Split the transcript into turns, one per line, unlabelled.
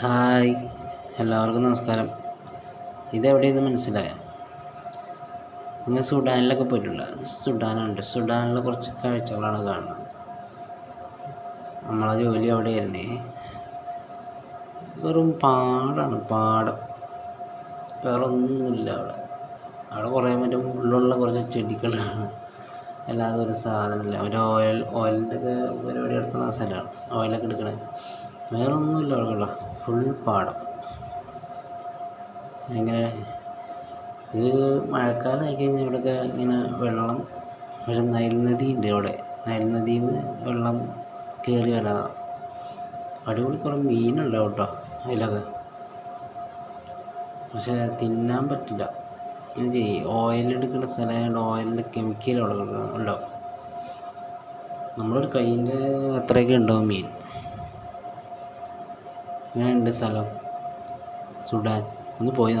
Hi. എല്ലാവർക്കും നമസ്കാരം. ഇതെവിടെയെന്ന് മനസ്സിലായ? നിങ്ങൾ സുഡാനിലൊക്കെ പോയിട്ടില്ല സുഡാനുണ്ട്. സുഡാനിലെ കുറച്ച് കാഴ്ചകളാണ് കാണുന്നത്. നമ്മളെ ജോലി അവിടെയായിരുന്നേ. വെറും പാടാണ് പാടം. വേറെ ഒന്നുമില്ല അവിടെ. അവിടെ കുറേ മറ്റേ ഉള്ളിലുള്ള കുറച്ച് ചെടികളാണ്. അല്ലാതെ ഒരു സാധനമില്ല. ഒരു ഓയിൽ ഓയിലിന്റെ ഒക്കെ പരിപാടി നടത്തുന്ന സ്ഥലമാണ്. ഓയിലൊക്കെ എടുക്കണ. വേറെ ഒന്നുമില്ല അവിടെ ഫുൾ പാടം. ഇങ്ങനെ ഇത് മഴക്കാലമായി കഴിഞ്ഞാൽ ഇവിടെയൊക്കെ ഇങ്ങനെ വെള്ളം ഒരു നൈൽ ഉണ്ട് അവിടെ? നൈൽ നദിയിൽ നിന്ന് വെള്ളം കയറി വരാതാണ് അടിപൊളി കുറേ മീനുണ്ടാവും കേട്ടോ അതിലൊക്കെ. പക്ഷേ തിന്നാൻ പറ്റില്ല. ഇത് ഓയിൽ എടുക്കുന്ന സ്ഥലമായതുകൊണ്ട് ഓയിലിന്റെ കെമിക്കൽ അവിടെ ഉണ്ടാവും നമ്മളൊരു കൈന്റെ അത്രയൊക്കെ ഉണ്ടാവും മീൻ. ഇങ്ങനെയുണ്ട് സ്ഥലം. സുഡാൻ. ഒന്ന് പോയി